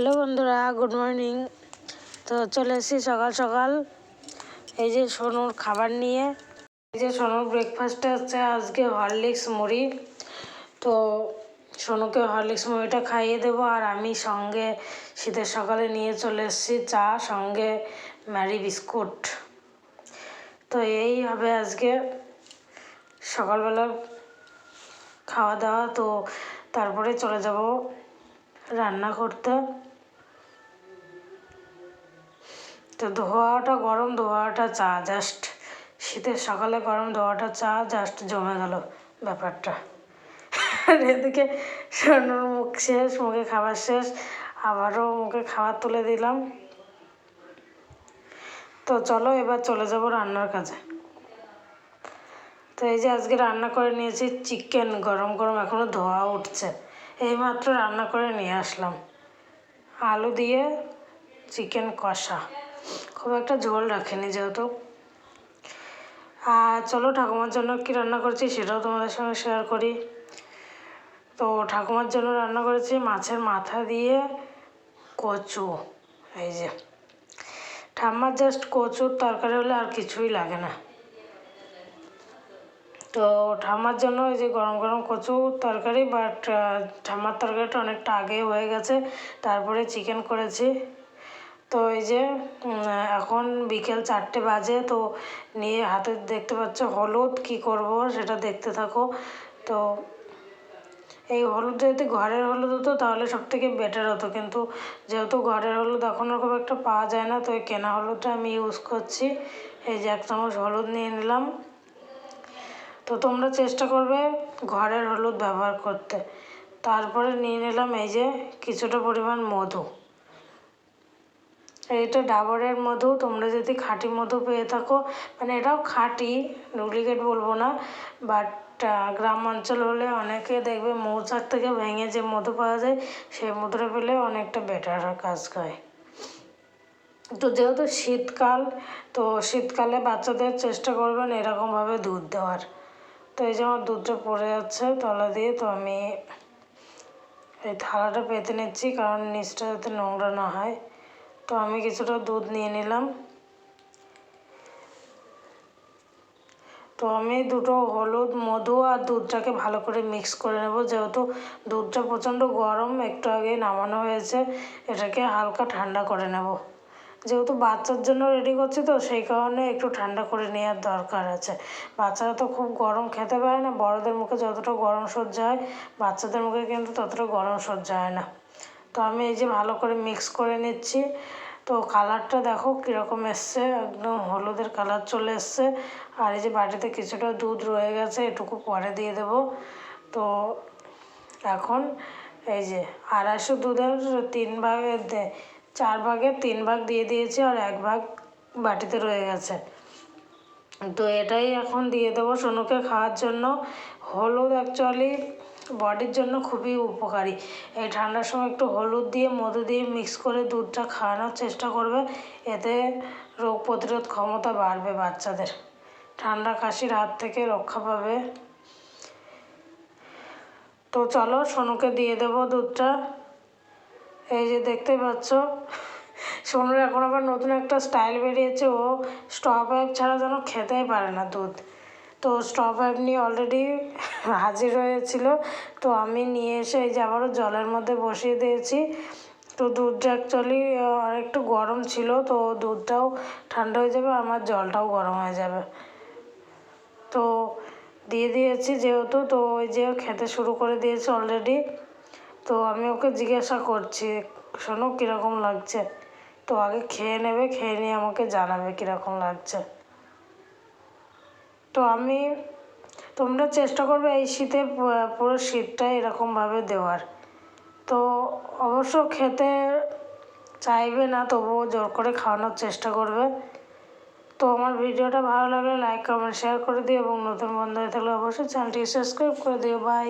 Hello বন্ধুরা, good morning. তো চলে এসেছি সকাল সকাল। এই যে সোনুর খাবার নিয়ে, এই যে সোনুর ব্রেকফাস্টে হচ্ছে আজকে হরলিক্স মুড়ি। তো সোনুকে হরলিক্স মুড়িটা খাইয়ে দেবো আর আমি সঙ্গে শীতের সকালে নিয়ে চলে এসেছি চা, সঙ্গে ম্যারি বিস্কুট। তো এই হবে আজকে সকালবেলা খাওয়া দাওয়া। তো তারপরে চলে যাব রান্না করতে। তো ধোয়াটা গরম, ধোয়াটা চা জাস্ট শীতের সকালে গরম ধোয়াটা চা জাস্ট জমে গেল ব্যাপারটা। আর এদিকে সোনুর মুখ শেষ, মুখে খাবার শেষ, আবারও মুখে খাবার তুলে দিলাম। তো চলো এবার চলে যাব রান্নার কাজে। তো এই যে আজকে রান্না করে নিয়েছি চিকেন, গরম গরম এখনও ধোয়া উঠছে। এইমাত্র রান্না করে নিয়ে আসলাম। আলু দিয়ে চিকেন কষা। খুব একটা ঝোল রাখেনি যেহেতু। আর চলো ঠাকুমার জন্য কী রান্না করেছি সেটাও তোমাদের সঙ্গে শেয়ার করি। তো ঠাকুমার জন্য রান্না করেছি মাছের মাথা দিয়ে কচু, এই যে। ঠাম্মার জাস্ট কচুর তরকারি হলে আর কিছুই লাগে না। তো ঠাম্মার জন্য ওই যে গরম গরম কচু তরকারি বাট ঠাম্মার তরকারিটা অনেকটা আগে হয়ে গেছে, তারপরে চিকেন করেছি। তো এই যে এখন বিকেল চারটে বাজে, তো নিয়ে হাতে দেখতে পাচ্ছ হলুদ, কি করব সেটা দেখতে থাকো। তো এই হলুদ যদি ঘরের হলুদ হতো, তাহলে সব থেকে বেটার হতো। কিন্তু যেহেতু ঘরের হলুদ এখন খুব একটা পাওয়া যায় না, তো এই কেনা হলুদটা আমি ইউজ করছি। এই যে এক চামচ হলুদ নিয়ে নিলাম। তো তোমরা চেষ্টা করবে ঘরের হলুদ ব্যবহার করতে। তারপরে নিয়ে নিলাম এই যে কিছুটা পরিমাণ মধু। এইটা ডাবরের মধু, তোমরা যদি খাঁটি মধু পেয়ে থাকো মানে এটাও খাঁটি ডুপ্লিকেট বলব না বাট গ্রাম অঞ্চল হলে অনেকে দেখবে মৌচাক থেকে ভেঙে যে মধু পাওয়া যায়, সেই মধুটা পেলে অনেকটা বেটার কাজ করে। তো যেহেতু শীতকাল, তো শীতকালে বাচ্চাদের চেষ্টা করবেন এরকমভাবে দুধ দেওয়ার। তো এই যে আমার দুধটা পড়ে যাচ্ছে তলা দিয়ে, তো আমি এই থালাটা পেতে নিচ্ছি, কারণ নিচটা যাতে নোংরা না হয়। তো আমি কিছুটা দুধ নিয়ে নিলাম। তো আমি দুটো হলুদ, মধু আর দুধটাকে ভালো করে মিক্স করে নেব। যেহেতু দুধটা প্রচণ্ড গরম, একটু আগে নামানো হয়েছে, এটাকে হালকা ঠান্ডা করে নেব। যেহেতু বাচ্চার জন্য রেডি করছি তো, সেই কারণে একটু ঠান্ডা করে নেওয়ার দরকার আছে। বাচ্চারা তো খুব গরম খেতে পারে না, বড়দের মুখে যতটা গরম সহ্য হয়, বাচ্চাদের মুখে কিন্তু ততটা গরম সহ্য হয় না। তো আমি এই যে ভালো করে মিক্স করে নিচ্ছি। তো কালারটা দেখো কীরকম এসছে, একদম হলুদের কালার চলে এসছে। আর এই যে বাটিতে কিছুটা দুধ রয়ে গেছে, এটুকু পরে দিয়ে দেব। তো এখন এই যে আড়াইশো দুধের তিন ভাগের চার ভাগের তিন ভাগ দিয়ে দিয়েছি আর এক ভাগ বাটিতে রয়ে গেছে। তো এটাই এখন দিয়ে দেবো। সোনুকে খাওয়ার জন্য। হলুদ অ্যাকচুয়ালি বডির জন্য খুবই উপকারী। এই ঠান্ডার সময় একটু হলুদ দিয়ে, মধু দিয়ে মিক্স করে দুধটা খাওয়ানোর চেষ্টা করবে। এতে রোগ প্রতিরোধ ক্ষমতা বাড়বে বাচ্চাদের। ঠান্ডা কাশির হাত থেকে রক্ষা পাবে। তো চলো, সোনুকে দিয়ে দেবো দুধটা। এই যে দেখতে পাচ্ছ সোনুর এখন আবার নতুন একটা স্টাইল বেরিয়েছে, ও স্টপ পাইপ ছাড়া যেন খেতেই পারে না দুধ। তো স্টপ পাইপ নিয়ে অলরেডি হাজির হয়েছিল, তো আমি নিয়ে এসে এই যে আবারও জলের মধ্যে বসিয়ে দিয়েছি। তো দুধটা অ্যাকচুয়ালি একটু গরম ছিল, তো দুধটাও ঠান্ডা হয়ে যাবে, আমার জলটাও গরম হয়ে যাবে। তো দিয়ে দিয়েছি যেহেতু, তো ওই যে খেতে শুরু করে দিয়েছে অলরেডি তো আমি ওকে জিজ্ঞাসা করছি, শোনো কীরকম লাগছে? তো আগে খেয়ে নেবে, খেয়ে নিয়ে আমাকে জানাবে কীরকম লাগছে। তো আমি, তোমরা চেষ্টা করবে এই শীতে পুরো শীতটা এরকমভাবে দেওয়ার। তো অবশ্য খেতে চাইবে না, তবুও জোর করে খাওয়ানোর চেষ্টা করবে। তো আমার ভিডিওটা ভালো লাগলে লাইক, কমেন্ট, শেয়ার করে দিও এবং নতুন বন্ধু হয়ে থাকলে অবশ্যই চ্যানেলটি সাবস্ক্রাইব করে দিও। বাই।